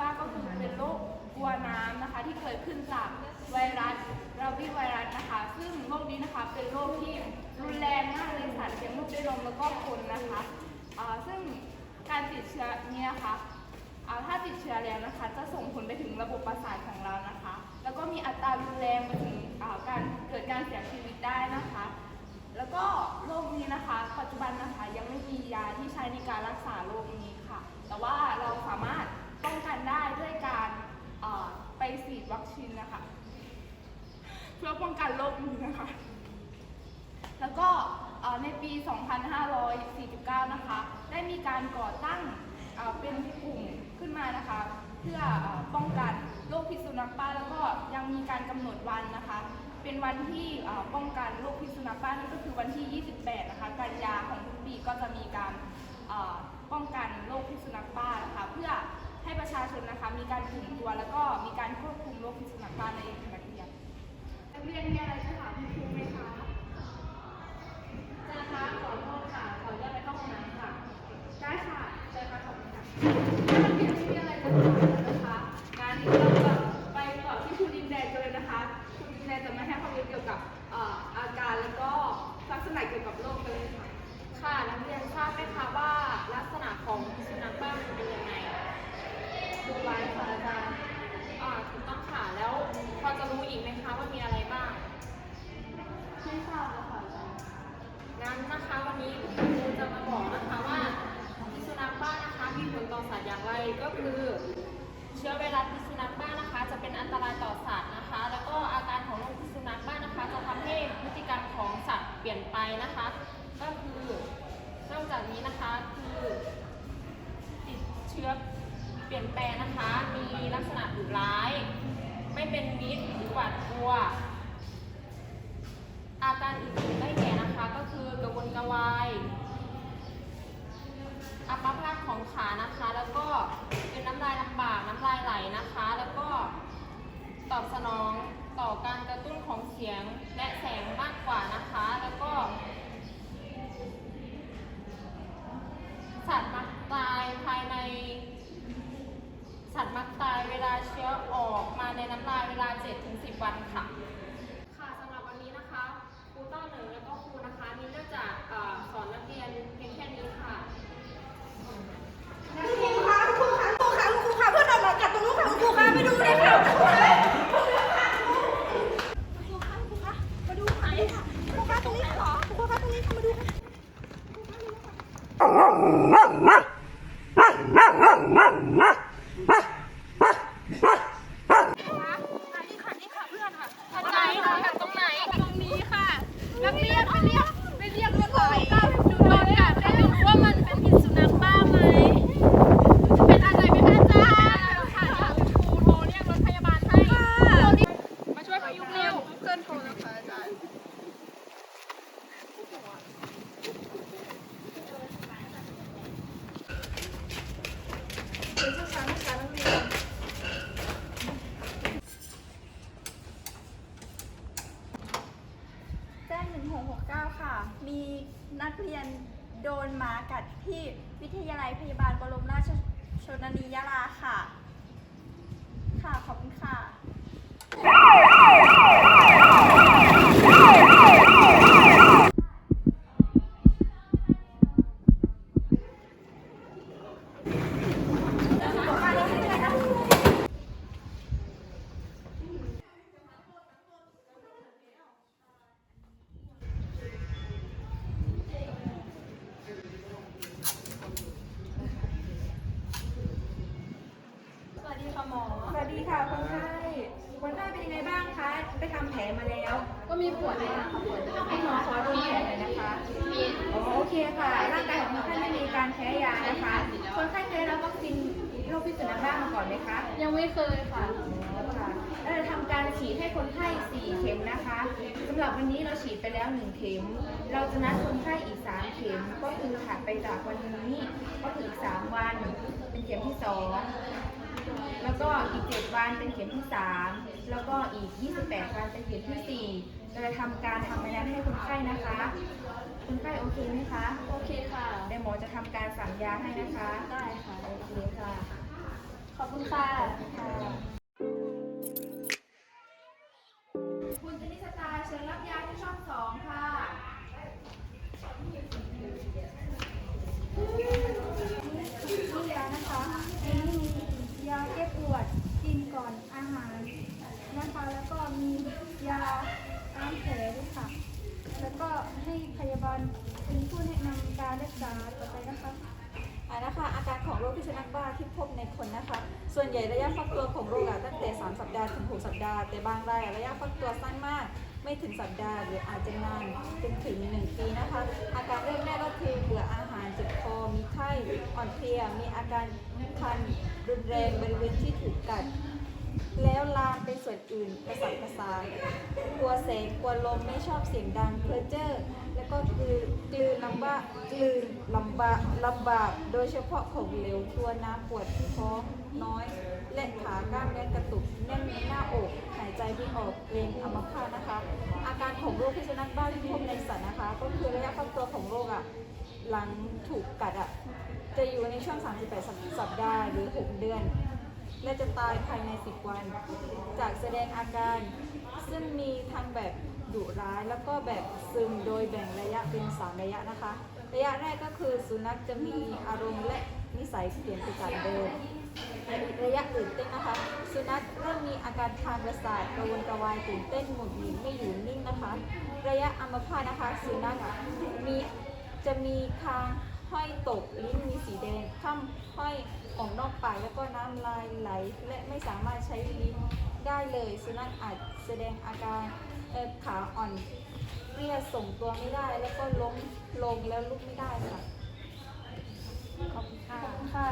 บ้าก็คือเป็นโรคกลัวน้ำนะคะ ที่เกิดขึ้นจากไวรัสราวีไวรัสนะคะ ซึ่งโรคนี้นะคะเป็นโรคที่รุนแรงมากในสัตว์เลี้ยงลูกด้วยนมแล้วก็คนนะคะซึ่งการติดเชื้อนี้นะคะถ้าติดเชื้อแล้วนะคะ จะส่งผลไปถึงระบบประสาทของเรานะคะ แล้วก็มีอัตรารุนแรงไปถึงการเกิดการเสียชีวิตได้นะคะ แล้วก็โรคนี้นะคะ ปัจจุบันนะคะยังไม่มียาที่ใช้ในการรักษาโรคนี้ค่ะ แต่ว่าเราสามารถป้องกันได้ด้วยการเอ่อไปฉีดวัคซีนนะคะ เพื่อป้องกันโรคนี้นะคะ แล้วก็ในปี 2549 นะคะ ได้มีการก่อตั้งเป็นกลุ่มขึ้นมานะคะ เพื่อป้องกันโรคพิษสุนัขบ้าแล้วก็ยังมีการกำหนดวันนะคะ เป็นวันที่ป้องกันโรคพิษสุนัขบ้านั่นก็คือวันที่ 28 นะคะ กันยาของทุกปีก็จะมีการป้องกันโรคพิษสุนัขบ้านะคะ เพื่อให้ประชาชนนะคะมีการตื่นตัวแล้วก็มีการควบคุมโรคพิษสุนัขบ้าใน เรียนเรียนมีอะไรจะถามคุณครูไหมคะนะคะขอโทษค่ะ ขออนุญาตไปเข้าห้องน้ำค่ะ ได้ค่ะเจอค่ะขอบคุณค่ะถ้านักเรียนไม่มีอะไรจะถามนะคะงั้นเราจะไปต่อที่ครูดินแดงกันเลยนะคะครูดินแดงจะมาให้ความรู้เกี่ยวกับเอ่ออาการแล้วก็ลักษณะเกี่ยวกับโรคกันเลยค่ะ ค่ะนักเรียนทราบไหมคะว่าลักษณะของ นไปนะคะ ก็คือนอกจากนี้นะคะคือติดเชื้อเปลี่ยนแปลงนะคะ มีลักษณะดุร้าย ไม่เป็นมิตรหรือหวาดกลัว อาการอื่นๆได้แก่นะคะก็คือกระวนกระวายอัมพาตของขานะคะ แล้วก็เป็นน้ำลายลำบากน้ำลายไหลนะคะ แล้วก็ตอบสนองต่อการกระตุ้นของเสียงและแสงมากกว่านะคะ แล้วก็ สัตว์มักตายภายใน สัตว์มักตายเวลาเชื้อออกมาในน้ำลายเวลา 7-10 วันค่ะค่ะสำหรับวันนี้นะคะครูต้าเหนึ่งแล้วก็ครูนะคะมีเรื่องจากเอ่อสอนนักเรียนเพียงแค่นี้ค่ะ ครูคะครูคะครูคะครูคะเพื่อนเรามากัดตรงนู้นค่ะครูคะไปดูเลยค่ะครูคะครูคะครูคะมาดูค่ะครูคะตรงนี้เหรอครูคะตรงนี้ค่ะมาดูค่ะ ไหนคะตรงไหน ตรงนี้ค่ะ นักเรียนไปเรียกไปเรียกรถพยาบาลดูหน่อยค่ะให้รู้ว่ามันเป็นพิษสุนัขบ้าไหม เป็นอะไรไหมคะอาจารย์ค่ะเดี๋ยวครูโทรเรียกรถพยาบาลให้มาช่วยพยุงเร็ว เพื่อนโทรแล้วค่ะอาจารย์ เป็นช้าๆนะคะนักเรียน แจ้ง1669 ค่ะ มีนักเรียนโดนหมากัดที่วิทยาลัยพยาบาลบรมราชชนนียาลาค่ะ ค่ะ ขอบคุณค่ะ สวัสดีค่ะหมอ สวัสดีค่ะคนไข้ คนไข้เป็นยังไงบ้างคะ ไปทำแผลมาแล้ว ก็มีปวดเลยค่ะปวดให้หมอขอดูแผลหน่อยนะคะอ๋อโอเคค่ะ ร่างกายของคนไข้ไม่มีการแพ้ยานะคะ คนไข้เคยรับวัคซีนโรคพิษสุนัขบ้ามาก่อนไหมคะยังไม่เคยค่ะค่ะเราจะทำการฉีดให้คนไข้4เข็มนะคะสำหรับวันนี้เราฉีดไปแล้ว 1 เข็ม เราจะนัดคนไข้อีก 3 เข็ม ก็คือถัดไปจากวันนี้ก็คืออีก 3 วัน เป็นเข็มที่ 2 แล้วก็อีก7 วันเป็นเข็มที่ 3 แล้วก็อีก 28 วันเป็นเข็มที่ 4 เราจะทำการทำใบนัดให้คนไข้นะคะ คนไข้โอเคไหมคะ โอเคค่ะเดี๋ยวหมอจะทำการสั่งยาให้นะคะ ได้ค่ะ โอเคค่ะ ขอบคุณค่ะ ยาล้างแผลด้วยค่ะ แล้วก็ให้พยาบาลเป็นผู้แนะนำการรักษาต่อไปนะคะ อ่านะคะอาการของโรคพิษสุนัขบ้าที่พบในคนนะคะ ส่วนใหญ่ระยะฟักตัวของโรคอะตั้งแต่ 3 สัปดาห์ถึง 6 สัปดาห์ แต่บางรายระยะฟักตัวสั้นมาก ไม่ถึงสัปดาห์หรืออาจจะนานจนถึง 1 ปีนะคะ อาการเริ่มแรกก็คือเบื่ออาหารเจ็บคอ มีไข้ อ่อนเพลีย มีอาการคันรุนแรงบริเวณที่ถูกกัด แล้วลามไปส่วนอื่นกระสับกระส่ายกลัวแสงกลัวลมไม่ชอบเสียงดังเพอเจอร์ แล้วก็คือกลืนลำบากกลืนลำบากลำบากโดยเฉพาะของเหลวกลัวน้ำปวดที่คองน้อย และขากล้ามเนื้อกระตุกแน่นในหน้าอกหายใจไม่ออกเกรงอัมพาตนะคะ อาการของโรคพิษสุนัขบ้าที่พบในสัตว์นะคะ ก็คือระยะฟักตัวของโรคอะหลังถูกกัดอะจะอยู่ในช่วง 38 สัปสัปดาห์หรือ 6 เดือน และจะตายภายใน 10 วัน จากแสดงอาการ ซึ่งมีทั้งแบบดุร้ายแล้วก็แบบซึมโดยแบ่งระยะเป็น 3 ระยะนะคะ ระยะแรกก็คือสุนัขจะมีอารมณ์และนิสัยเปลี่ยนไปจากเดิมระยะตื่นเต้นนะคะ สุนัขเริ่มมีอาการทางประสาทกระวนกระวายตื่นเต้นหงุดหงิดไม่อยู่นิ่งนะคะ ระยะอัมพาตนะคะ สุนัขมีจะมีคาง ห้อยตกลิ้นมีสีแดงข้าห้อยออกนอกปากแล้วก็น้ำลายไหล และไม่สามารถใช้ลิ้นได้เลย สุนัขอาจแสดงอาการขาอ่อนเรียส่งตัวไม่ได้ แล้วก็ล้มลงแล้วลุกไม่ได้ค่ะขอบคุณค่ะ